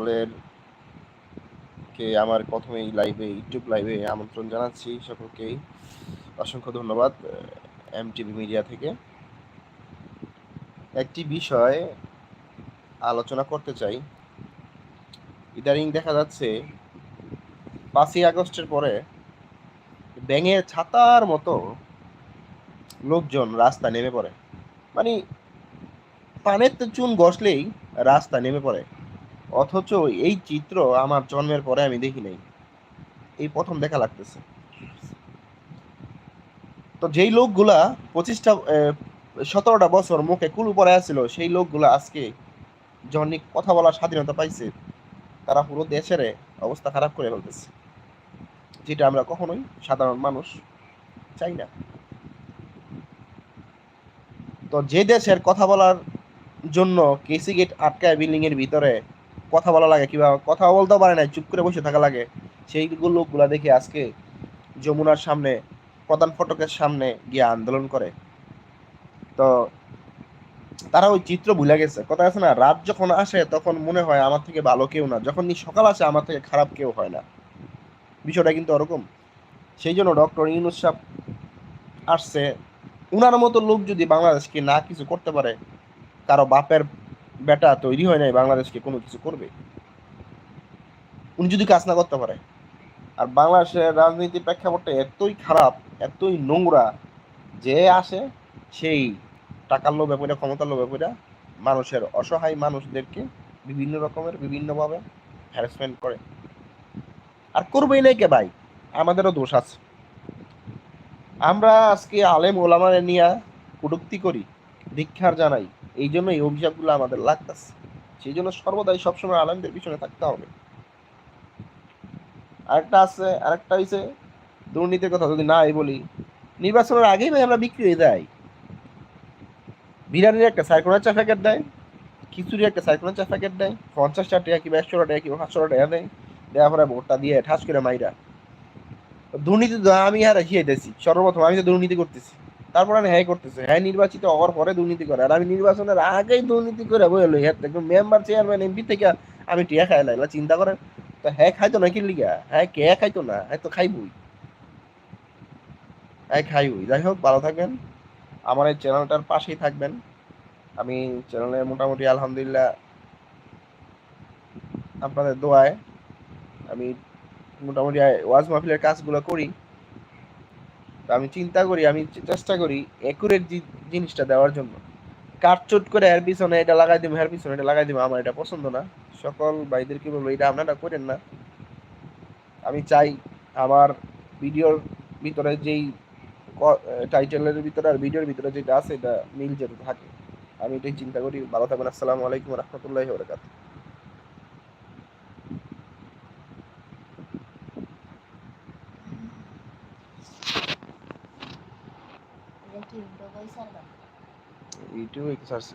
সকলের কে আমার প্রথমেই লাইভে ইউটিউব লাইভে আমন্ত্রণ জানাচ্ছি সকলকেই। অসংখ্য ধন্যবাদ এম টিভি মিডিয়া থেকে। একটি বিষয় আলোচনা করতে চাই। ইদারিং দেখা যাচ্ছে, পাঁচই আগস্টের পরে ব্যাঙের ছাতার মতো লোকজন রাস্তা নেমে পড়ে। মানে পানের চুন গসলেই রাস্তা নেমে পড়ে। অথচ এই চিত্র আমার জন্মের পরে আমি দেখি নাই। এই প্রথম দেখা লাগতেছে। তো যেই লোকগুলা পঁচিশটা সতেরোটা বছর মুখে কুলু পরে আছিল, সেই লোকগুলা আজকে যখন কথা বলার স্বাধীনতা পাইছে, তারা পুরো দেশের অবস্থা খারাপ করে ফেলতেছে, যেটা আমরা কখনোই সাধারণ মানুষ চাই না। তো যে দেশের কথা বলার জন্য কেসি গেট আটকায় বিল্ডিং এর ভিতরে কথা বলা লাগে, কিংবা কথা বলতেও পারে না, চুপ করে বসে থাকা লাগে। সেইগুলো লোকগুলা দেখে আজকে যমুনার সামনে, প্রধান ফটকের সামনে গিয়ে আন্দোলন করে। তো তারা ওই চিত্র ভুলে গেছে। কথা আছে না, রাত যখন আসে তখন মনে হয় আমার থেকে ভালো কেউ না। যখন সকাল আসে আমার থেকে খারাপ কেউ হয় না। বিষয়টা কিন্তু ওরকম। সেই জন্য ডক্টর ইউনুস সাহ আসছে। উনার মতো লোক যদি বাংলাদেশকে না কিছু করতে পারে, কারও বাপের বেটা তৈরি হয় নাই, বাংলাদেশকে কোনো কিছু করবে? উনি যদি কাজ না করতে পারে, আর বাংলাদেশের রাজনীতির প্রেক্ষাপটটা এতই খারাপ, এতই নোংরা, যে আসে সেই টাকার লোভে পড়ে ক্ষমতার লোভে পড়ে মানুষের অসহায় মানুষদেরকে বিভিন্ন রকমের, বিভিন্নভাবে হ্যারাসমেন্ট করে। আর করবেই নাই কে ভাই? আমাদেরও দোষ আছে। আমরা আজকে আলেম ওলামারে নিয়ে কটুক্তি করি দীক্ষার জানাই। এই জন্য এই অভিশাপগুলো আমাদের লাগতেছে। সেই জন্য সর্বদাই সবসময় আলেমদের পিছনে থাকতে হবে। আরেকটা আছে, আরেকটা হয়েছে দুর্নীতির কথা যদি নাই বলি, নির্বাচনের আগেই ভাই আমরা বিক্রি হয়ে যাই। বিরিয়ানির একটা সাইক্লোনার চা প্যাকেট দেয় খিচুড়ি একটা সাইক্লোনার চা প্যাকেট দেয়, পঞ্চাশটা টাকা কিংবা একশো টাকা কিংবা পাঁচশো টাকা দেয়, দেওয়ার পরে ভোটটা দিয়ে ঠাস করে মাইরা। দুর্নীতি আমি আর হিয়ে দিয়েছি সর্বপ্রথম আমি তো দুর্নীতি করতেছি। তারপর আমি হ্যাঁ করতেছে। হ্যাঁ নির্বাচিত হওয়ার পরে দুর্নীতি করে। আর আমি নির্বাচনের আগেই দুর্নীতি করে বলে হ্যাঁ একদম মেম্বার চেয়ারম্যান এমপি থেকে আমি টিয়া খাই লাগলা চিন্তা করেন, তো হ্যাঁ খাইতো না কি লিগা? হ্যাঁ কে খাইতো না? হ্যাঁ তো খাইবই। হ্যাঁ খাইবই। যাই হোক, ভালো থাকবেন। আমার এই চ্যানেলটার পাশেই থাকবেন। আমি চ্যানেলে মোটামুটি আলহামদুলিল্লাহ আপনাদের দোয়ায় আমি মোটামুটি ওয়াজ মাহফিলের কাজগুলো করি। তো আমি চিন্তা করি, আমি চেষ্টা করি একুরেট জিনিসটা দেওয়ার জন্য। কাটচুট করে এর পিছনে এটা লাগাই দিব এর পিছনে এটা লাগাই দিব আমার এটা পছন্দ না। সকল ভাইদেরকে বলব, এটা আপনারা করেন না। আমি চাই আমার ভিডিওর ভিতরে যেই টাইটেলের ভিতরে আর ভিডিওর ভিতরে যেটা আছে, এটা মিল যেতে থাকে। আমি এটাই চিন্তা করি। ভালো থাকবেন, আসসালামু আলাইকুম রহমতুল্লাহ বরকাত ইউটিউবে সার্চ